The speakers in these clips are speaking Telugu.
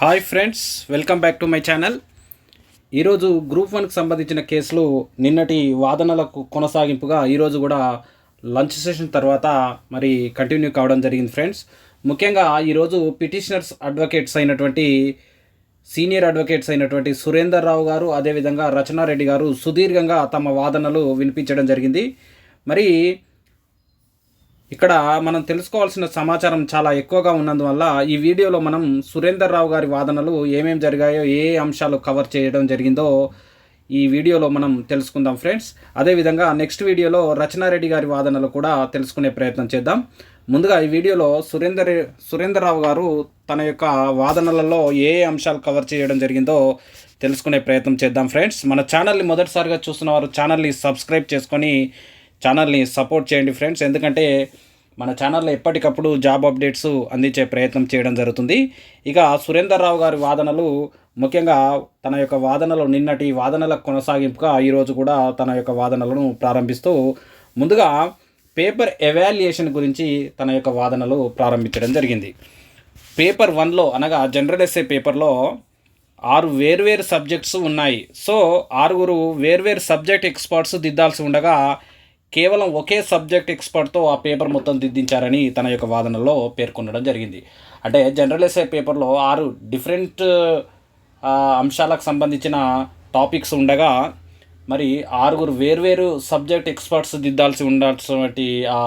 Hi friends welcome back to my channel. ఈరోజు గ్రూప్ వన్కి సంబంధించిన కేసులు నిన్నటి వాదనలకు కొనసాగింపుగా ఈరోజు కూడా లంచ్ సెషన్ తర్వాత మరి కంటిన్యూ కావడం జరిగింది ఫ్రెండ్స్. ముఖ్యంగా ఈరోజు పిటిషనర్స్ అడ్వకేట్స్ అయినటువంటి సీనియర్ అడ్వకేట్స్ అయినటువంటి సురేందర్ రావు గారు అదేవిధంగా రచనారెడ్డి గారు సుదీర్ఘంగా తమ వాదనలు వినిపించడం జరిగింది. మరి ఇక్కడ మనం తెలుసుకోవాల్సిన సమాచారం చాలా ఎక్కువగా ఉన్నందువల్ల ఈ వీడియోలో మనం సురేందర్ రావు గారి వాదనలు ఏమేమి జరిగాయో ఏ అంశాలు కవర్ చేయడం జరిగిందో ఈ వీడియోలో మనం తెలుసుకుందాం ఫ్రెండ్స్. అదేవిధంగా నెక్స్ట్ వీడియోలో రచనారెడ్డి గారి వాదనలు కూడా తెలుసుకునే ప్రయత్నం చేద్దాం. ముందుగా ఈ వీడియోలో సురేందర్ సురేందర్ రావు గారు తన యొక్క వాదనలలో ఏ ఏ అంశాలు కవర్ చేయడం జరిగిందో తెలుసుకునే ప్రయత్నం చేద్దాం ఫ్రెండ్స్. మన ఛానల్ని మొదటిసారిగా చూస్తున్న వారు ఛానల్ని సబ్స్క్రైబ్ చేసుకొని ఛానల్ని సపోర్ట్ చేయండి ఫ్రెండ్స్. ఎందుకంటే మన ఛానల్లో ఎప్పటికప్పుడు జాబ్ అప్డేట్స్ అందించే ప్రయత్నం చేయడం జరుగుతుంది. ఇక సురేందర్ రావు గారి వాదనలు ముఖ్యంగా తన యొక్క వాదనలు నిన్నటి వాదనలకు కొనసాగింపుగా ఈరోజు కూడా తన యొక్క వాదనలను ప్రారంభిస్తూ ముందుగా పేపర్ ఎవాల్యుయేషన్ గురించి తన యొక్క వాదనలు ప్రారంభించడం జరిగింది. పేపర్ వన్లో అనగా జనరల్ ఎస్ఏ పేపర్లో ఆరు వేర్వేరు సబ్జెక్ట్స్ ఉన్నాయి. సో ఆరుగురు వేర్వేరు సబ్జెక్ట్ ఎక్స్పర్ట్స్ దిద్దాల్సి ఉండగా కేవలం ఒకే సబ్జెక్ట్ ఎక్స్పర్ట్తో ఆ పేపర్ మొత్తం దిద్దించారని తన యొక్క వాదనలో పేర్కొనడం జరిగింది. అంటే జనరల్ ఎస్ఏ పేపర్లో ఆరు డిఫరెంట్ అంశాలకు సంబంధించిన టాపిక్స్ ఉండగా మరి ఆరుగురు వేర్వేరు సబ్జెక్ట్ ఎక్స్పర్ట్స్ దిద్దాల్సి ఉండాల్సినటువంటి ఆ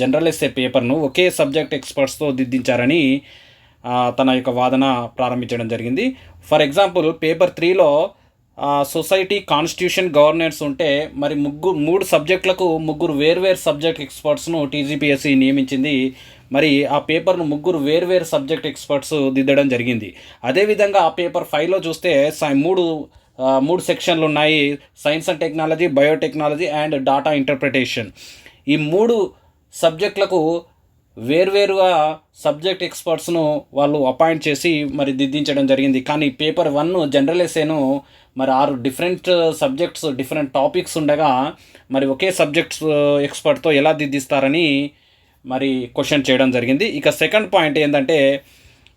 జనరల్ ఎస్ఏ పేపర్ను ఒకే సబ్జెక్ట్ ఎక్స్పర్ట్స్తో దిద్దించారని తన యొక్క వాదన ప్రారంభించడం జరిగింది. ఫర్ ఎగ్జాంపుల్ పేపర్ త్రీలో సొసైటీ కాన్స్టిట్యూషన్ గవర్నెన్స్ ఉంటే మరి ముగ్గురు మూడు సబ్జెక్టులకు ముగ్గురు వేర్వేరు సబ్జెక్ట్ ఎక్స్పర్ట్స్ను టీజీపీఎస్సీ నియమించింది. మరి ఆ పేపర్ను ముగ్గురు వేర్వేరు సబ్జెక్ట్ ఎక్స్పర్ట్స్ దిద్దడం జరిగింది. అదేవిధంగా ఆ పేపర్ ఫైవ్లో చూస్తే సై- మూడు మూడు సెక్షన్లు ఉన్నాయి. Science and technology biotechnology and data interpretation. ఈ మూడు సబ్జెక్టులకు వేర్వేరుగా సబ్జెక్ట్ ఎక్స్పర్ట్స్ను వాళ్ళు అపాయింట్ చేసి మరి దిద్దించడం జరిగింది. కానీ పేపర్ వన్ జనరల్ ఎస్ఏను మరి ఆరు డిఫరెంట్ సబ్జెక్ట్స్ డిఫరెంట్ టాపిక్స్ ఉండగా మరి ఒకే సబ్జెక్ట్స్ ఎక్స్పర్ట్తో ఎలా దిద్దిస్తారని మరి క్వశ్చన్ చేయడం జరిగింది. ఇక సెకండ్ పాయింట్ ఏంటంటే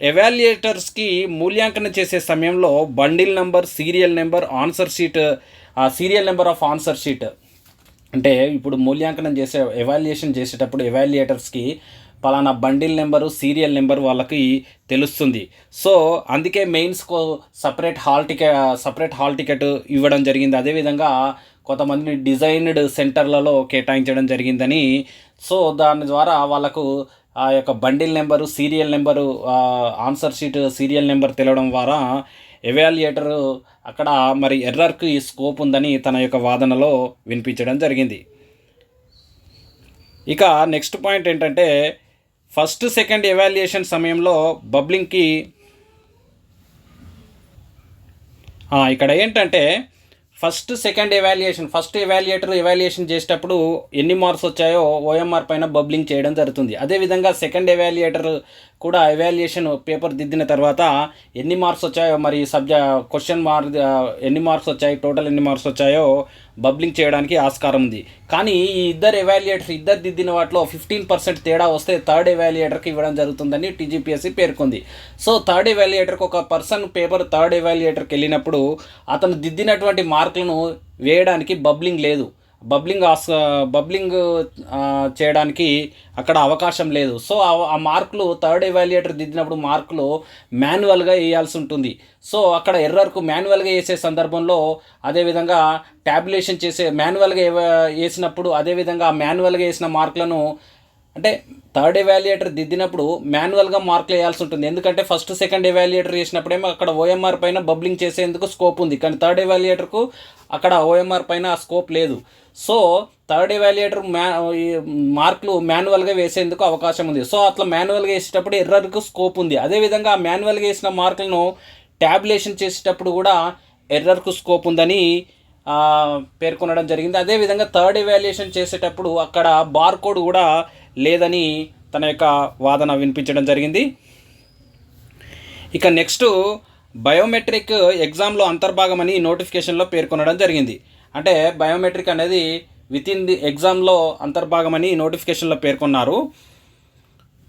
ఎవాల్యుయేటర్స్కి మూల్యాంకనం చేసే సమయంలో bundle number serial number answer sheet ఆ serial number of answer sheet. అంటే ఇప్పుడు మూల్యాంకనం చేసే ఎవాల్యుయేషన్ చేసేటప్పుడు ఎవాల్యుయేటర్స్కి పలానా బండిల్ నెంబరు సీరియల్ నెంబర్ వాళ్ళకి తెలుస్తుంది. సో అందుకే మెయిన్స్కో separate hall ticket separate hall ticket ఇవ్వడం జరిగింది. అదేవిధంగా కొంతమందిని డిజైన్డ్ సెంటర్లలో కేటాయించడం జరిగిందని. సో దాని ద్వారా వాళ్ళకు ఆ యొక్క bundle number serial number answer sheet serial number తెలవడం ద్వారా ఎవాల్యుయేటర్ అక్కడ మరి ఎర్రర్కి స్కోప్ ఉందని తన యొక్క వాదనలో వినిపించడం జరిగింది. ఇక నెక్స్ట్ పాయింట్ ఏంటంటే ఫస్ట్ సెకండ్ ఎవాల్యుయేషన్ సమయంలో బబ్లింగ్కి ఇక్కడ ఏంటంటే first second evaluation first evaluator evaluation చేసేటప్పుడు ఎన్ని మార్క్స్ వచ్చాయో ఓఎంఆర్ పైన బబ్లింగ్ చేయడం జరుగుతుంది. అదేవిధంగా సెకండ్ ఎవాల్యుయేటర్ కూడా ఎవాల్యుయేషన్ పేపర్ దిద్దిన తర్వాత ఎన్ని మార్క్స్ వచ్చాయో మరి సబ్జెక్ట్ క్వశ్చన్ మార్క్ ఎన్ని మార్క్స్ వచ్చాయి టోటల్ ఎన్ని మార్క్స్ వచ్చాయో బబ్లింగ్ చేయడానికి ఆస్కారం ఉంది. కానీ ఈ ఇద్దరు ఎవాల్యుయేటర్స్ ఇద్దరు దిద్దిన వాటిలో ఫిఫ్టీన్ పర్సెంట్ తేడా వస్తే థర్డ్ ఎవాల్యుయేటర్కి ఇవ్వడం జరుగుతుందని టీజీపీఎస్సీ పేర్కొంది. సో థర్డ్ ఎవాల్యుయేటర్కి ఒక పర్సన్ పేపర్ థర్డ్ ఎవాల్యుయేటర్కి వెళ్ళినప్పుడు అతను దిద్దినటువంటి మార్కులను వేయడానికి బబ్లింగ్ లేదు. బబ్లింగ్ ఆస్ బబ్లింగ్ చేయడానికి అక్కడ అవకాశం లేదు. సో ఆ- మార్కులు థర్డ్ ఎవాల్యుయేటర్ దిద్దినప్పుడు మార్కులు మాన్యువల్గా వేయాల్సి ఉంటుంది. సో అక్కడ ఎర్రర్కు మాన్యువల్గా వేసే సందర్భంలో అదేవిధంగా ట్యాబులేషన్ చేసే మాన్యువల్గా వేసినప్పుడు అదేవిధంగా ఆ మాన్యువల్గా వేసిన మార్కులను అంటే థర్డ్ ఎవాల్యుయేటర్ దిద్దినప్పుడు మాన్యువల్గా మార్కులు వేయాల్సి ఉంటుంది. ఎందుకంటే ఫస్ట్ సెకండ్ ఎవాల్యుయేటర్ చేసినప్పుడేమో అక్కడ ఓఎంఆర్ పైన బబ్లింగ్ చేసేందుకు స్కోప్ ఉంది. కానీ థర్డ్ ఎవాల్యుయేటర్కు అక్కడ ఓఎంఆర్ పైన స్కోప్ లేదు. సో థర్డ్ ఎవాల్యుయేటర్ మ్యా మార్కులు మాన్యువల్గా వేసేందుకు అవకాశం ఉంది. సో అట్లా మాన్యువల్గా వేసేటప్పుడు ఎర్రర్కు స్కోప్ ఉంది. అదేవిధంగా మాన్యువల్గా వేసిన మార్కులను ట్యాబులేషన్ చేసేటప్పుడు కూడా ఎర్రర్కు స్కోప్ ఉందని పేర్కొనడం జరిగింది. అదేవిధంగా థర్డ్ ఎవాల్యుయేషన్ చేసేటప్పుడు అక్కడ బార్కోడ్ కూడా లేదని తన యొక్క వాదన వినిపించడం జరిగింది. ఇక నెక్స్ట్ బయోమెట్రిక్ ఎగ్జామ్లో అంతర్భాగమని నోటిఫికేషన్లో పేర్కొనడం జరిగింది. అంటే బయోమెట్రిక్ అనేది విత్ ఇన్ ది ఎగ్జామ్లో అంతర్భాగమని నోటిఫికేషన్లో పేర్కొన్నారు.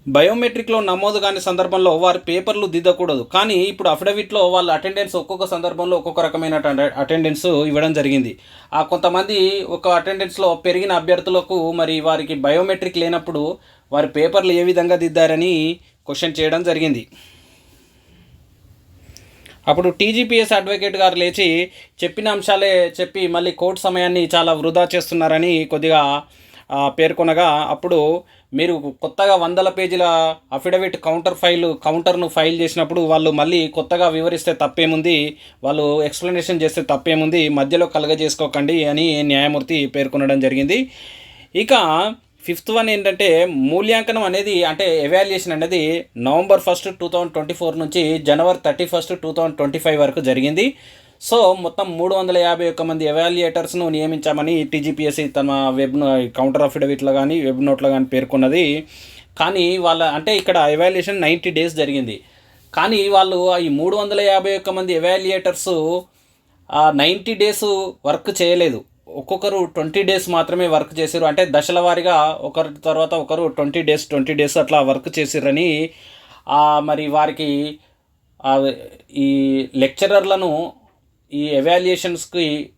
బయోమెట్రిక్లో నమోదు కాని సందర్భంలో వారి పేపర్లు దిద్దకూడదు. కానీ ఇప్పుడు అఫిడవిట్లో వాళ్ళ అటెండెన్స్ ఒక్కొక్క సందర్భంలో ఒక్కొక్క రకమైన అటెండెన్స్ ఇవ్వడం జరిగింది. ఆ కొంతమంది ఒక అటెండెన్స్లో పెరిగిన అభ్యర్థులకు మరి వారికి బయోమెట్రిక్ లేనప్పుడు వారి పేపర్లు ఏ విధంగా దిద్దారని క్వశ్చన్ చేయడం జరిగింది. అప్పుడు టీజీపీఎస్ అడ్వకేట్ గారు లేచి చెప్పిన అంశాలే చెప్పి మళ్ళీ కోర్టు సమయాన్ని చాలా వృధా చేస్తున్నారని కొద్దిగా పేర్కొనగా అప్పుడు మీరు కొత్తగా వందల పేజీల అఫిడవిట్ కౌంటర్ ఫైల్ కౌంటర్ను ఫైల్ చేసినప్పుడు వాళ్ళు మళ్ళీ కొత్తగా వివరిస్తే తప్పేముంది? వాళ్ళు ఎక్స్ప్లెనేషన్ చేస్తే తప్పేముంది? మధ్యలో కలగజేసుకోకండి అని న్యాయమూర్తి పేర్కొనడం జరిగింది. ఇక ఫిఫ్త్ వన్ ఏంటంటే మూల్యాంకనం అనేది అంటే ఎవాల్యుయేషన్ అనేది November first two thousand twenty four నుంచి January thirty first two thousand twenty five వరకు జరిగింది. సో మొత్తం మూడు వందల యాభై ఒక్క మంది ఎవాల్యుయేటర్స్ను నియమించామని టీజీపీఎస్సీ తమ వెబ్ కౌంటర్ అఫిడవిట్లో కానీ వెబ్ నోట్లో కానీ పేర్కొన్నది. కానీ వాళ్ళ అంటే ఇక్కడ ఎవాల్యుయేషన్ నైంటీ డేస్ జరిగింది. కానీ వాళ్ళు ఈ మూడు వందల యాభై ఒక్క మంది ఎవాల్యుయేటర్స్ నైంటీ డేస్ వర్క్ చేయలేదు. ఒక్కొక్కరు ట్వంటీ డేస్ మాత్రమే వర్క్ చేశారు అంటే దశల వారీగా ఒకరి తర్వాత ఒకరు ట్వంటీ డేస్ ట్వంటీ డేస్ అట్లా వర్క్ చేసిర్రని మరి వారికి ఈ లెక్చరర్లను ఈ ఎవాల్యుయేషన్స్కి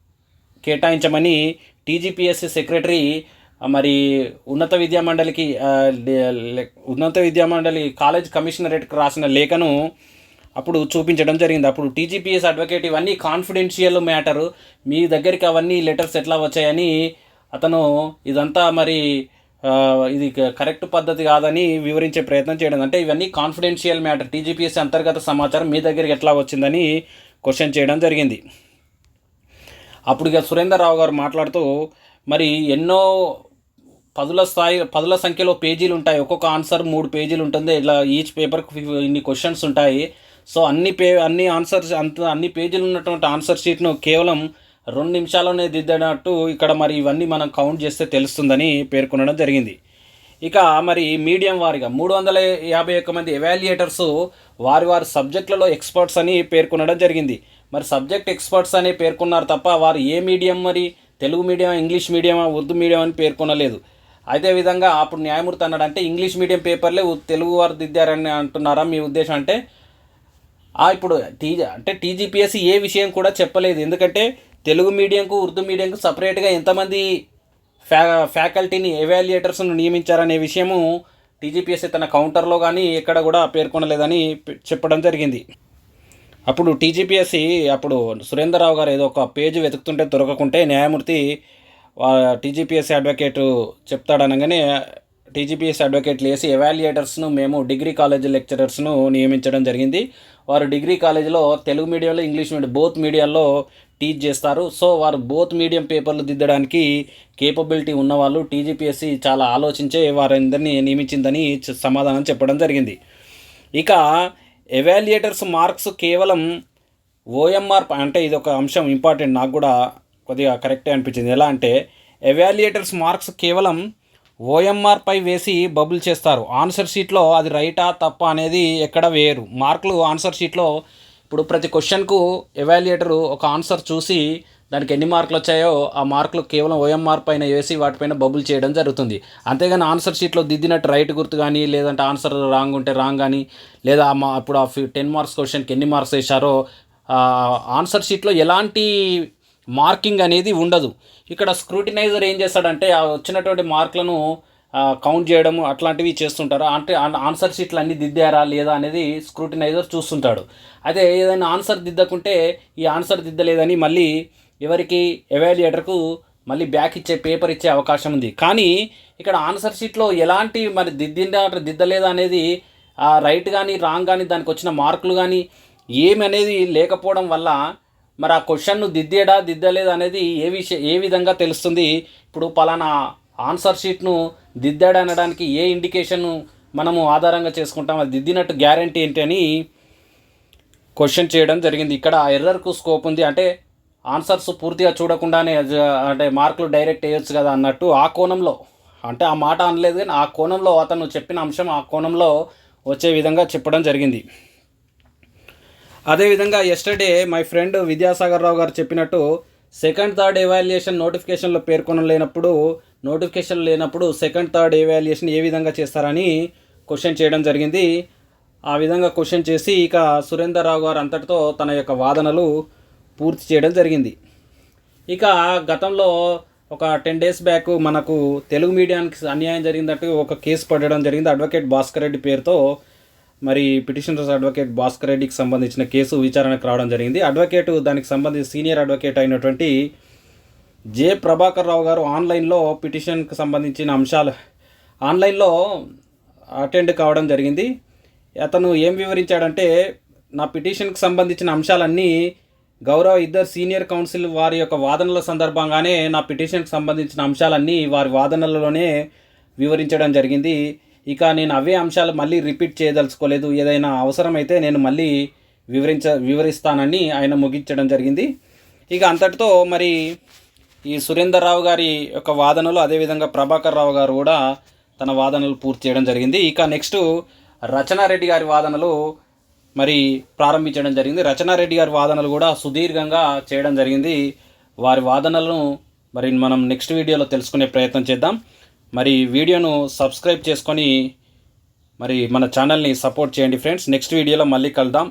కేటాయించమని టీజీపీఎస్సీ సెక్రటరీ మరి ఉన్నత విద్యా మండలికి లే- ఉన్నత విద్యా మండలి కాలేజ్ కమిషనరేట్కి రాసిన లేఖను అప్పుడు చూపించడం జరిగింది. అప్పుడు టీజీపీఎస్ అడ్వకేట్ ఇవన్నీ కాన్ఫిడెన్షియల్ మ్యాటరు. మీ దగ్గరికి అవన్నీ లెటర్స్ ఎట్లా వచ్చాయని అతను ఇదంతా మరి ఇది కరెక్ట్ పద్ధతి కాదని వివరించే ప్రయత్నం చేయడం. అంటే ఇవన్నీ కాన్ఫిడెన్షియల్ మ్యాటర్. టీజీపీఎస్ అంతర్గత సమాచారం మీ దగ్గరికి ఎట్లా వచ్చిందని క్వశ్చన్ చేయడం జరిగింది. అప్పుడు ఇక సురేందర్ రావు గారు మాట్లాడుతూ మరి ఎన్నో పదుల స్థాయి పదుల సంఖ్యలో పేజీలు ఉంటాయి. ఒక్కొక్క ఆన్సర్ మూడు పేజీలు ఉంటుంది. ఇలా ఈచ్ పేపర్కి ఇన్ని క్వశ్చన్స్ ఉంటాయి. సో అన్ని పే అన్ని ఆన్సర్స్ అంత అన్ని పేజీలు ఉన్నటువంటి ఆన్సర్ షీట్ను కేవలం రెండు నిమిషాల్లోనే దిద్దనట్టు ఇక్కడ మరి ఇవన్నీ మనం కౌంట్ చేస్తే తెలుస్తుందని పేర్కొనడం జరిగింది. ఇక మరి మీడియం వారిగా మూడు వందల యాభై ఒక్క మంది ఎవాల్యుయేటర్స్ వారి వారి సబ్జెక్టులలో ఎక్స్పర్ట్స్ అని పేర్కొనడం జరిగింది. మరి సబ్జెక్ట్ ఎక్స్పర్ట్స్ అని పేర్కొన్నారు తప్ప వారు ఏ మీడియం మరి? Telugu medium English medium Urdu medium అని పేర్కొనలేదు. అదే విధంగా అప్పుడు న్యాయమూర్తి అన్నాడు అంటే ఇంగ్లీష్ మీడియం పేపర్లే తెలుగు వారు దిద్దారని అంటున్నారా? మీ ఉద్దేశం అంటే ఇప్పుడు టీ అంటే టీజీపీఎస్సీ ఏ విషయం కూడా చెప్పలేదు. ఎందుకంటే తెలుగు మీడియంకు ఉర్దూ మీడియంకు సపరేట్గా ఎంతమంది ఫ్యా ఫ్యాకల్టీని ఎవాల్యుయేటర్స్ను నియమించారనే విషయము టీజీపీఎస్సీ తన కౌంటర్లో కానీ ఎక్కడ కూడా పేర్కొనలేదని చెప్పడం జరిగింది. అప్పుడు టీజీపీఎస్సీ అప్పుడు సురేంద్రరావు గారు ఏదో ఒక పేజీ వెతుకుతుంటే దొరకకుంటే న్యాయమూర్తి టీజీపీఎస్సీ అడ్వకేట్ చెప్తాడనగానే టీజీపీఎస్సీ అడ్వకేట్లు వేసి ఎవాల్యుయేటర్స్ను మేము డిగ్రీ కాలేజ్ లెక్చరర్స్ను నియమించడం జరిగింది. వారు డిగ్రీ కాలేజీలో తెలుగు మీడియంలో ఇంగ్లీష్ మీడియం బోత్ మీడియాల్లో టీచ్ చేస్తారు. సో వారు బోత్ మీడియం పేపర్లు దిద్దడానికి కేపబిలిటీ ఉన్నవాళ్ళు టీజీపీఎస్సీ చాలా ఆలోచించే వారందరినీ నియమించిందని సమాధానం చెప్పడం జరిగింది. ఇక ఎవాల్యుయేటర్స్ మార్క్స్ కేవలం ఓఎంఆర్ అంటే ఇది ఒక అంశం ఇంపార్టెంట్ నాకు కూడా కొద్దిగా కరెక్టే అనిపించింది. ఎలా అంటే ఎవాల్యుయేటర్స్ మార్క్స్ కేవలం ఓఎంఆర్పై వేసి బబుల్ చేస్తారు. ఆన్సర్ షీట్లో అది రైటా తప్ప అనేది ఎక్కడ వేయరు మార్కులు ఆన్సర్ షీట్లో ఇప్పుడు ప్రతి క్వశ్చన్కు ఎవాల్యుయేటరు ఒక ఆన్సర్ చూసి దానికి ఎన్ని మార్కులు వచ్చాయో ఆ మార్కులు కేవలం ఓఎంఆర్ పైన వేసి వాటిపైన బబుల్ చేయడం జరుగుతుంది. అంతేగాని ఆన్సర్ షీట్లో దిద్దినట్టు రైట్ గుర్తు కానీ లేదంటే ఆన్సర్ రాంగ్ ఉంటే రాంగ్ కానీ లేదా మా ఇప్పుడు ఆ టెన్ మార్క్స్ క్వశ్చన్కి ఎన్ని మార్క్స్ వేశారో ఆన్సర్ షీట్లో ఎలాంటి మార్కింగ్ అనేది ఉండదు. ఇక్కడ స్క్రూటినైజర్ ఏం చేస్తాడంటే ఆ వచ్చినటువంటి మార్కులను కౌంట్ చేయడము అట్లాంటివి చేస్తుంటారు. అంటే ఆన్సర్ షీట్లు అన్నీ దిద్దారా లేదా అనేది స్క్రూటినైజర్ చూస్తుంటాడు. అదే ఏదైనా ఆన్సర్ దిద్దకుంటే ఈ ఆన్సర్ దిద్దలేదని మళ్ళీ ఎవరికి ఎవాల్యుయేటర్కు మళ్ళీ బ్యాక్ ఇచ్చే పేపర్ ఇచ్చే అవకాశం ఉంది. కానీ ఇక్కడ ఆన్సర్ షీట్లో ఎలాంటి మరి దిద్దిందా దిద్దలేదా అనేది రైట్ కానీ రాంగ్ కానీ దానికి వచ్చిన మార్కులు కానీ ఏమి అనేది లేకపోవడం వల్ల మరి ఆ క్వశ్చన్ను దిద్దేడా దిద్దలేదా అనేది ఏ విషయం ఏ విధంగా తెలుస్తుంది? ఇప్పుడు పలానా ఆన్సర్ షీట్ను దిద్దాడు అనడానికి ఏ ఇండికేషన్ మనము ఆధారంగా చేసుకుంటాం? అది దిద్దినట్టు గ్యారంటీ ఏంటి అని క్వశ్చన్ చేయడం జరిగింది. ఇక్కడ ఆ ఎర్రర్కు స్కోప్ ఉంది. అంటే ఆన్సర్స్ పూర్తిగా చూడకుండానే అంటే మార్కులు డైరెక్ట్ వేయొచ్చు కదా అన్నట్టు ఆ కోణంలో అంటే ఆ మాట అనలేదు కానీ ఆ కోణంలో అతను చెప్పిన అంశం ఆ కోణంలో వచ్చే విధంగా చెప్పడం జరిగింది. అదేవిధంగా yesterday my friend Vidyasagar Rao గారు చెప్పినట్టు సెకండ్ థర్డ్ ఎవాల్యుయేషన్ నోటిఫికేషన్లో పేర్కొనలేనప్పుడు నోటిఫికేషన్ లేనప్పుడు సెకండ్ థర్డ్ ఎవాల్యుయేషన్ ఏ విధంగా చేస్తారని క్వశ్చన్ చేయడం జరిగింది. ఆ విధంగా క్వశ్చన్ చేసి ఇక సురేందర్ రావు గారు అంతటితో తన యొక్క వాదనలు పూర్తి చేయడం జరిగింది. ఇక గతంలో ఒక టెన్ డేస్ బ్యాక్ మనకు తెలుగు మీడియానికి అన్యాయం జరిగిందంటూ ఒక కేసు పడడం జరిగింది. అడ్వకేట్ భాస్కర్ రెడ్డి పేరుతో మరి పిటిషనర్స్ అడ్వకేట్ భాస్కర్ రెడ్డికి సంబంధించిన కేసు విచారణకు రావడం జరిగింది. అడ్వకేట్ దానికి సంబంధించి సీనియర్ అడ్వకేట్ అయినటువంటి జె ప్రభాకర్ రావు గారు ఆన్లైన్లో పిటిషన్కి సంబంధించిన అంశాలు ఆన్లైన్లో అటెండ్ కావడం జరిగింది. అతను ఏం వివరించాడంటే నా పిటిషన్కి సంబంధించిన అంశాలన్నీ గౌరవ ఇద్దరు సీనియర్ కౌన్సిల్ వారి యొక్క వాదనల సందర్భంగానే నా పిటిషన్కి సంబంధించిన అంశాలన్నీ వారి వాదనలలోనే వివరించడం జరిగింది. ఇక నేను అవే అంశాలు మళ్ళీ రిపీట్ చేయదలుచుకోలేదు. ఏదైనా అవసరమైతే నేను మళ్ళీ వివరించ వివరిస్తానని ఆయన ముగించడం జరిగింది. ఇక అంతటితో మరి ఈ సురేందర్ రావు గారి యొక్క వాదనలు అదేవిధంగా ప్రభాకర్ రావు గారు కూడా తన వాదనలు పూర్తి చేయడం జరిగింది. ఇక నెక్స్ట్ రచనారెడ్డి గారి వాదనలు మరి ప్రారంభించడం జరిగింది. రచనారెడ్డి గారి వాదనలు కూడా సుదీర్ఘంగా చేయడం జరిగింది. వారి వాదనలను మరి మనం నెక్స్ట్ వీడియోలో తెలుసుకునే ప్రయత్నం చేద్దాం. మరి వీడియోను సబ్స్క్రైబ్ చేసుకొని మరి మన ఛానల్ని సపోర్ట్ చేయండి ఫ్రెండ్స్ నెక్స్ట్ వీడియోలో మళ్ళీ కలుద్దాం.